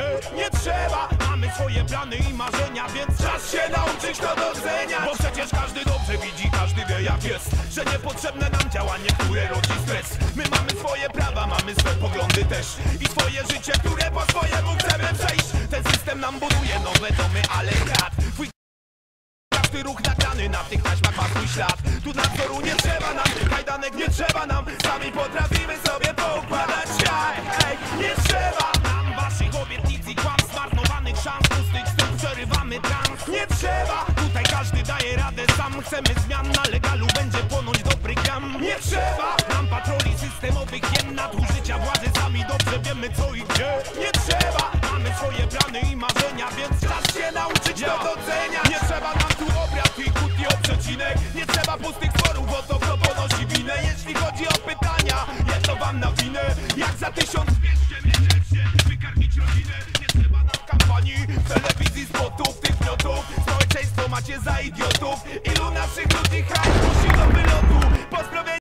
gdzie nie trzeba. Mamy swoje plany i marzenia, więc czas się nauczyć to doceniać Bo przecież każdy dobrze widzi, każdy wie jak jest Że niepotrzebne nam działanie, które rodzi stres. My mamy swoje prawa, mamy swoje poglądy też. I swoje życie, które po swojemu chcemy przejść. Ten system nam buduje nowe domy, ale krat każdy ruch nagrany na tych taśmach ma swój ślad. Tu nadzoru nie trzeba nam, kajdanek nie trzeba nam. Sami potrafimy przerywamy trans Nie trzeba, tutaj każdy daje radę sam. Chcemy zmian, na legalu będzie płonąć dobry gram Nie trzeba. Nam patroli systemowych jem Nadużycia władzy, sami dobrze wiemy co i gdzie. Nie trzeba, mamy swoje plany i marzenia Więc czas się nauczyć to doceniać Nie trzeba nam tu obrad i kłótni o przecinek. Nie trzeba pustych sporów, bo to kto ponosi winę. Jeśli chodzi o pytania, jedno wam na winę Jak za 1200 macie za idiotów. Ilu naszych ludzi hajs